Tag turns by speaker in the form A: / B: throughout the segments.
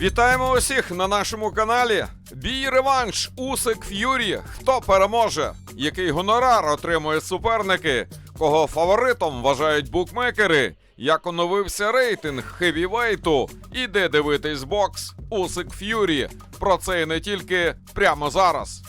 A: Вітаємо усіх на нашому каналі. Бій реванш Усик Ф'юрі. Хто переможе? Який гонорар отримують суперники? Кого фаворитом вважають букмекери? Як оновився рейтинг хевівейту? І де дивитись бокс Усик Ф'юрі? Про це і не тільки прямо зараз.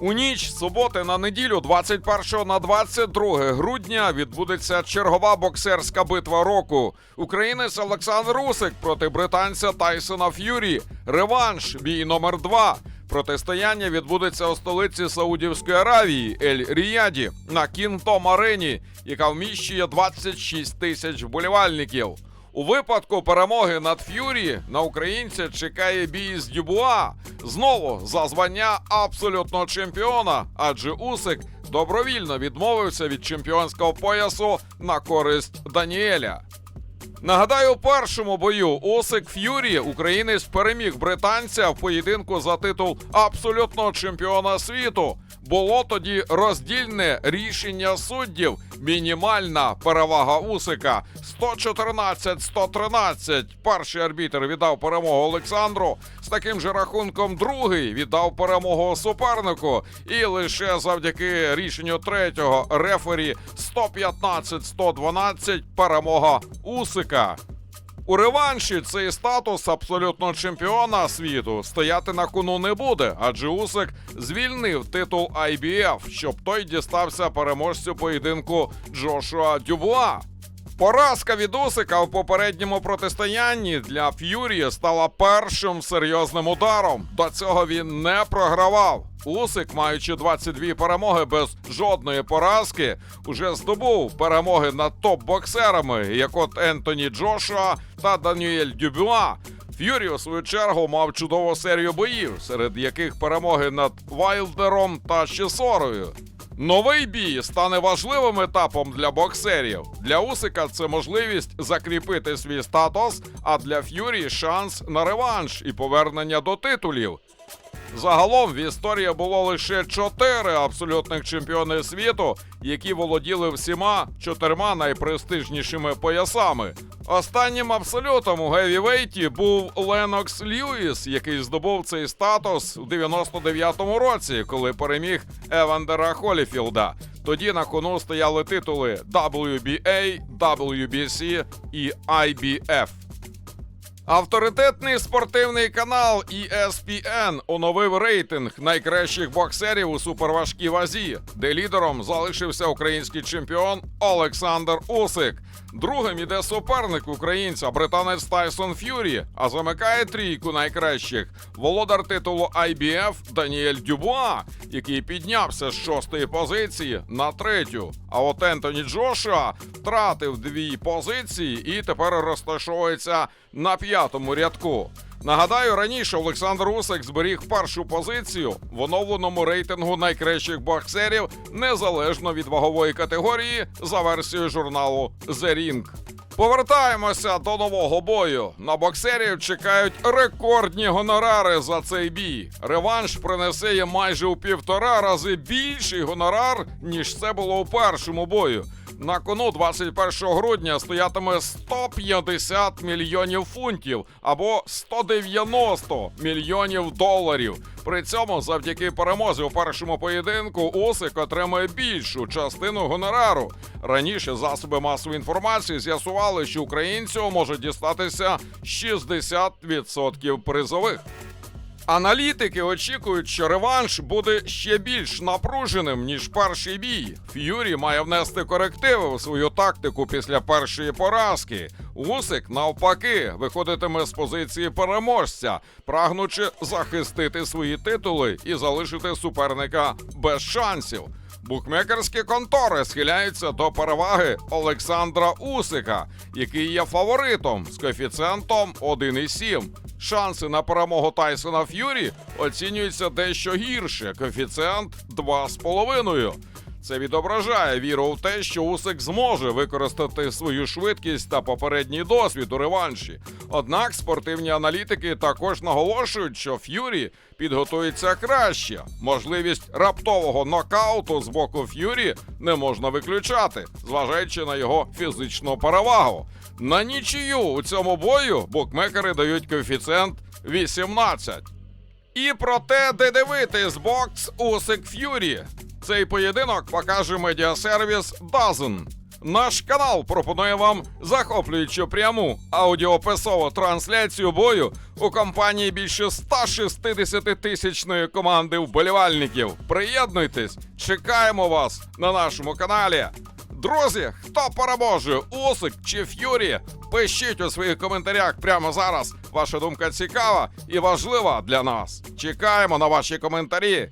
A: У ніч суботи на неділю, 21 на 22 грудня, відбудеться чергова боксерська битва року. Українець Олександр Усик проти британця Тайсона Ф'юрі. Реванш, бій номер 2 Протистояння відбудеться у столиці Саудівської Аравії Ель Ріяді на Кінтом Арені, яка вміщує 26 тисяч вболівальників. У випадку перемоги над Ф'юрі на українця чекає бій з Дюбуа знову за звання абсолютного чемпіона, адже Усик добровільно відмовився від чемпіонського поясу на користь Даніеля. Нагадаю, у першому бою Усик Ф'юрі українець переміг британця в поєдинку за титул абсолютного чемпіона світу. Було тоді роздільне рішення суддів. Мінімальна перевага Усика 114-113. Перший арбітер віддав перемогу Олександру. З таким же рахунком другий віддав перемогу супернику. І лише завдяки рішенню третього рефері 115-112 перемога Усика. У реванші цей статус абсолютно чемпіона світу стояти на кону не буде, адже Усик звільнив титул IBF, щоб той дістався переможцю поєдинку Джошуа Дюбуа. Поразка від Усика в попередньому протистоянні для Ф'юрі стала першим серйозним ударом. До цього він не програвав. Усик, маючи 22 перемоги без жодної поразки, уже здобув перемоги над топ-боксерами, як от Ентоні Джошуа та Даніель Дюбюа. Ф'юрі, у свою чергу, мав чудову серію боїв, серед яких перемоги над Вайлдером та Щесорою. Новий бій стане важливим етапом для боксерів. Для Усика це можливість закріпити свій статус, а для Ф'юрі шанс на реванш і повернення до титулів. Загалом в історії було лише чотири абсолютних чемпіони світу, які володіли всіма чотирма найпрестижнішими поясами. Останнім абсолютом у гевівейті був Ленокс Льюіс, який здобув цей статус у 99-му році, коли переміг Евандера Холіфілда. Тоді на кону стояли титули WBA, WBC і IBF. Авторитетний спортивний канал ESPN оновив рейтинг найкращих боксерів у суперважкій вазі, де лідером залишився український чемпіон Олександр Усик. Другим іде суперник українця, британець Тайсон Ф'юрі, а замикає трійку найкращих володар титулу IBF Даніель Дюбуа, який піднявся з шостої позиції на третю. А от Ентоні Джошуа втратив дві позиції і тепер розташовується на п'ятому рядку. Нагадаю, раніше Олександр Усик зберіг першу позицію в оновленому рейтингу найкращих боксерів незалежно від вагової категорії за версією журналу The Ring. Повертаємося до нового бою. На боксерів чекають рекордні гонорари за цей бій. Реванш принесе їм майже у півтора рази більший гонорар, ніж це було у першому бою. На кону 21 грудня стоятиме 150 мільйонів фунтів або 190 мільйонів доларів. При цьому, завдяки перемозі у першому поєдинку, Усик отримує більшу частину гонорару. Раніше засоби масової інформації з'ясували, що українцю може дістатися 60% призових. Аналітики очікують, що реванш буде ще більш напруженим ніж перший бій. Ф'юрі має внести корективи у свою тактику після першої поразки. Усик, навпаки, виходитиме з позиції переможця, прагнучи захистити свої титули і залишити суперника без шансів. Букмекерські контори схиляються до переваги Олександра Усика, який є фаворитом з коефіцієнтом 1,7. Шанси на перемогу Тайсона Ф'юрі оцінюються дещо гірше. Коефіцієнт 2,5. Це відображає віру в те, що Усик зможе використати свою швидкість та попередній досвід у реванші. Однак спортивні аналітики також наголошують, що Ф'юрі підготується краще. Можливість раптового нокауту з боку Ф'юрі не можна виключати, зважаючи на його фізичну перевагу. На нічию у цьому бою букмекери дають коефіцієнт 18. І про те, де дивитись бокс Усик Ф'юрі. Цей поєдинок покаже медіасервіс Дазен. Наш канал пропонує вам захоплюючу пряму аудіописову трансляцію бою у компанії більше 160 тисячної команди вболівальників. Приєднуйтесь, чекаємо вас на нашому каналі. Друзі, хто переможе, Усик чи Ф'юрі? Пишіть у своїх коментарях прямо зараз. Ваша думка цікава і важлива для нас. Чекаємо на ваші коментарі.